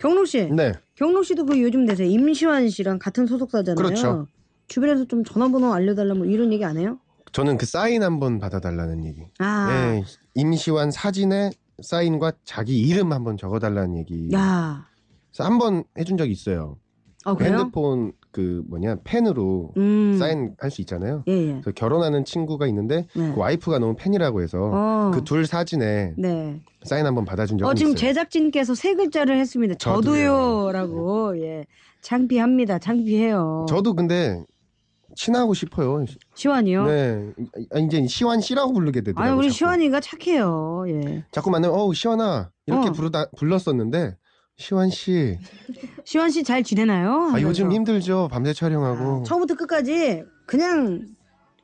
경록 씨, 네. 경록 씨도 그 요즘 대세 임시완 씨랑 같은 소속사잖아요. 그렇죠. 주변에서 좀 전화번호 알려달라 뭐 이런 얘기 안 해요? 저는 그 사인 한번 받아달라는 얘기. 아, 네. 임시완 사진에 사인과 자기 이름 한번 적어달라는 얘기. 야, 한번 해준 적이 있어요. 어 그래요? 핸드폰 그 뭐냐 펜으로 음, 사인 할 수 있잖아요. 예, 예. 그래서 결혼하는 친구가 있는데 네. 그 와이프가 너무 팬이라고 해서 어, 그둘 사진에 네. 사인 한번 받아준 적이 어 지금 있어요. 제작진께서 세 글자를 했습니다. 저도요. 저도요라고 예, 창피합니다. 창피해요. 저도 근데 친하고 싶어요. 시완이요? 네, 아, 이제 시완 씨라고 부르게 되더라고요. 아니 우리 자꾸. 시완이가 착해요. 예. 자꾸 만나면 어우 시완아 이렇게 어. 부르다 불렀었는데 시완 씨, 시완 씨잘 지내나요? 아. 요즘 힘들죠 밤새 촬영하고. 아, 처음부터 끝까지 그냥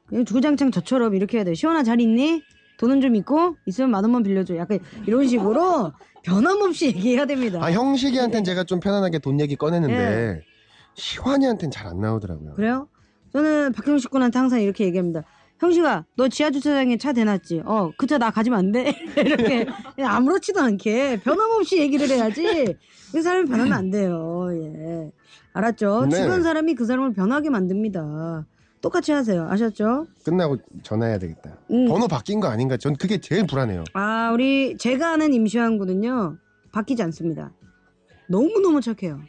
그냥 주구장창 저처럼 이렇게 해야 돼. 시원아 잘 있니? 돈은 좀 있고 있으면 만 원만 빌려줘. 약간 이런 식으로 변함없이 얘기해야 됩니다. 아 형식이한테는 제가 좀 편안하게 돈 얘기 꺼내는데 예. 시완이한테는 잘안 나오더라고요. 그래요? 저는 박형식 군한테 항상 이렇게 얘기합니다. 형식아, 너 지하 주차장에 차 대놨지? 어, 그 차 나 가지면 안 돼? 이렇게 아무렇지도 않게 변함없이 얘기를 해야지. 그 사람이 변하면 안 돼요. 예, 알았죠? 네. 주변 사람이 그 사람을 변하게 만듭니다. 똑같이 하세요. 아셨죠? 끝나고 전화해야 되겠다. 음. 번호 바뀐 거 아닌가? 전 그게 제일 불안해요. 아, 우리 제가 아는 임시완 군은요 바뀌지 않습니다. 너무 너무 착해요.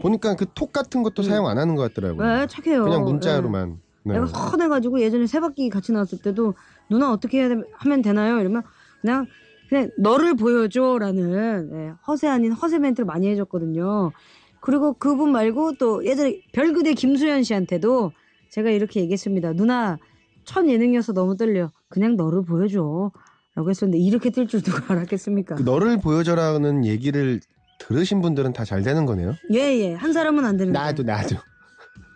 보니까 그 톡 같은 것도 음. 사용 안 하는 것 같더라고요. 네, 착해요. 그냥 네. 문자로만. 네. 내가 선해가지고 예전에 세바퀴 같이 나왔을 때도 누나 어떻게 해야 되, 하면 되나요? 이러면 그냥 그냥 너를 보여줘라는 예, 허세 아닌 허세 멘트를 많이 해줬거든요. 그리고 그분 말고 또 예전에 별그대 김수현 씨한테도 제가 이렇게 얘기했습니다. 누나 첫 예능이어서 너무 떨려. 그냥 너를 보여줘. 라고 했었는데 이렇게 뜰줄 누가 알았겠습니까? 그 너를 보여줘라는 얘기를 들으신 분들은 다 잘 되는 거네요. 예 예 한 사람은 안 되는데 나도 나도.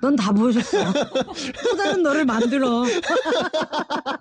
넌 다 보여줬어. 또 다른 너를 만들어.